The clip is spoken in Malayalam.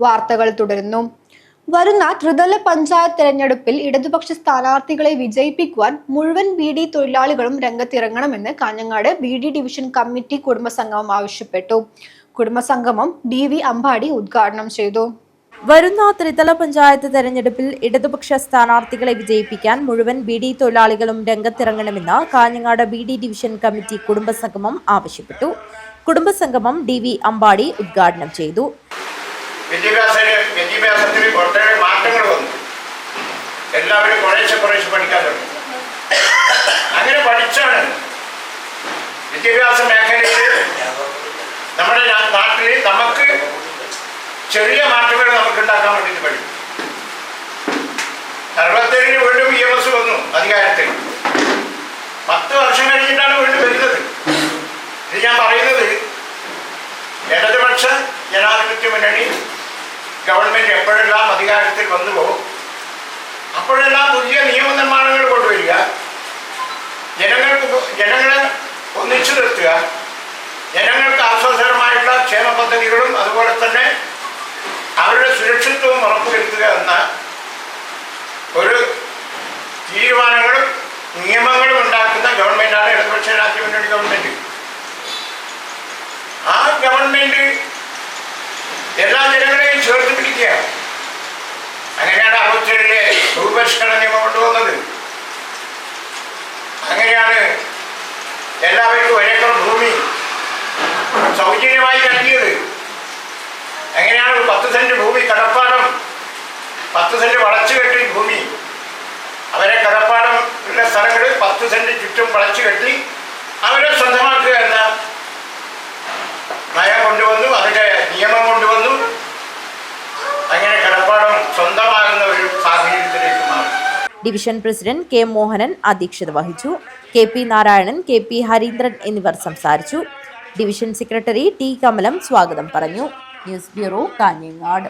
വാർത്തകൾ തുടരുന്നു. വരുന്ന ത്രിതല പഞ്ചായത്ത് തെരഞ്ഞെടുപ്പിൽ ഇടതുപക്ഷ സ്ഥാനാർത്ഥികളെ വിജയിപ്പിക്കുവാൻ മുഴുവൻ ബി ഡി തൊഴിലാളികളും രംഗത്തിറങ്ങണമെന്ന് Kanhangad B D division committee കുടുംബസംഗമം ആവശ്യപ്പെട്ടു. കുടുംബസംഗമം ഡി വി അമ്പാടി ഉദ്ഘാടനം ചെയ്തു. വരുന്ന ത്രിതല പഞ്ചായത്ത് തെരഞ്ഞെടുപ്പിൽ ഇടതുപക്ഷ സ്ഥാനാർത്ഥികളെ വിജയിപ്പിക്കാൻ മുഴുവൻ ബി ഡി തൊഴിലാളികളും രംഗത്തിറങ്ങണമെന്ന് Kanhangad B D division committee കുടുംബസംഗമം ആവശ്യപ്പെട്ടു. കുടുംബസംഗമം ഡി വി അമ്പാടി ഉദ്ഘാടനം ചെയ്തു. വിദ്യാഭ്യാസ വിദ്യാഭ്യാസത്തിൽ ഒട്ടേറെ മാറ്റങ്ങൾ വന്നു. എല്ലാവരും കുറേശ്ശെ കുറേശ്ശെ പഠിക്കാൻ തുടങ്ങി. അങ്ങനെ പഠിച്ചാണ് വിദ്യാഭ്യാസ മേഖലയിൽ നമ്മുടെ നാട്ടിൽ നമുക്ക് ചെറിയ മാറ്റങ്ങൾ നമുക്ക് ഉണ്ടാക്കാൻ വേണ്ടിയിട്ട് പഠിക്കും അറുപത്തേഴിന് വീണ്ടും ഇ എം എസ് വന്നു അധികാരത്തിൽ. പത്ത് വർഷം കഴിഞ്ഞിട്ടാണ് വീണ്ടും വരുന്നത്. ഇത് ഞാൻ പറയുന്നത് ഇടതുപക്ഷ ജനാധിപത്യ മുന്നണി ഗവൺമെന്റ് എപ്പോഴെല്ലാം അധികാരത്തിൽ വന്നു പോകും അപ്പോഴെല്ലാം പുതിയ നിയമ നിർമ്മാണങ്ങൾ കൊണ്ടുവരിക ജനങ്ങൾക്ക് ജനങ്ങളെ ഒന്നിച്ചു നിർത്തുക ജനങ്ങൾക്ക് ആശ്വാസകരമായിട്ടുള്ള ക്ഷേമ പദ്ധതികളും അതുപോലെ തന്നെ അവരുടെ സുരക്ഷിത്വവും ഉറപ്പുവരുത്തുക എന്ന ഒരു തീരുമാനങ്ങളും നിയമങ്ങളും ഉണ്ടാക്കുന്ന ഗവൺമെന്റാണ് ഇടതുപക്ഷ രാജ്യ മുന്നണി ഗവൺമെന്റ്. ആ ഗവൺമെന്റ് എല്ലാ ജനങ്ങളെയും ചേർത്ത് പിടിക്കുകയാണ് അങ്ങനെയാണ് അറുപത്തിയേഴിലെ ഭൂപരിഷ്കരണ നിയമം കൊണ്ടുവന്നത്. അങ്ങനെയാണ് എല്ലാവർക്കും ഒരേക്കർ ഭൂമി സൗജന്യമായി നൽകിയത്. അങ്ങനെയാണ് പത്ത് സെന്റ് ഭൂമി കടപ്പാടം പത്ത് സെന്റ് വളച്ചു കെട്ടി ഭൂമി. അവരെ കടപ്പാടം ഉള്ള സ്ഥലങ്ങളിൽ പത്ത് സെന്റ് ചുറ്റും വളച്ചു കെട്ടി അവരെ സ്വന്തമാക്കുക എന്ന നയം കൊണ്ടുവന്നു അതിന്റെ നിയമം കൊണ്ടുവന്നു അങ്ങനെ കടപ്പാടം സ്വന്തമാകുന്ന ഒരു സാഹചര്യത്തിലേക്ക് മാറി ഡിവിഷൻ പ്രസിഡന്റ് കെ മോഹനൻ അധ്യക്ഷത വഹിച്ചു. K P Narayanan K P Harindran എന്നിവർ സംസാരിച്ചു. ഡിവിഷൻ സെക്രട്ടറി ടി കമലം സ്വാഗതം പറഞ്ഞു. News bureau Kanhangad.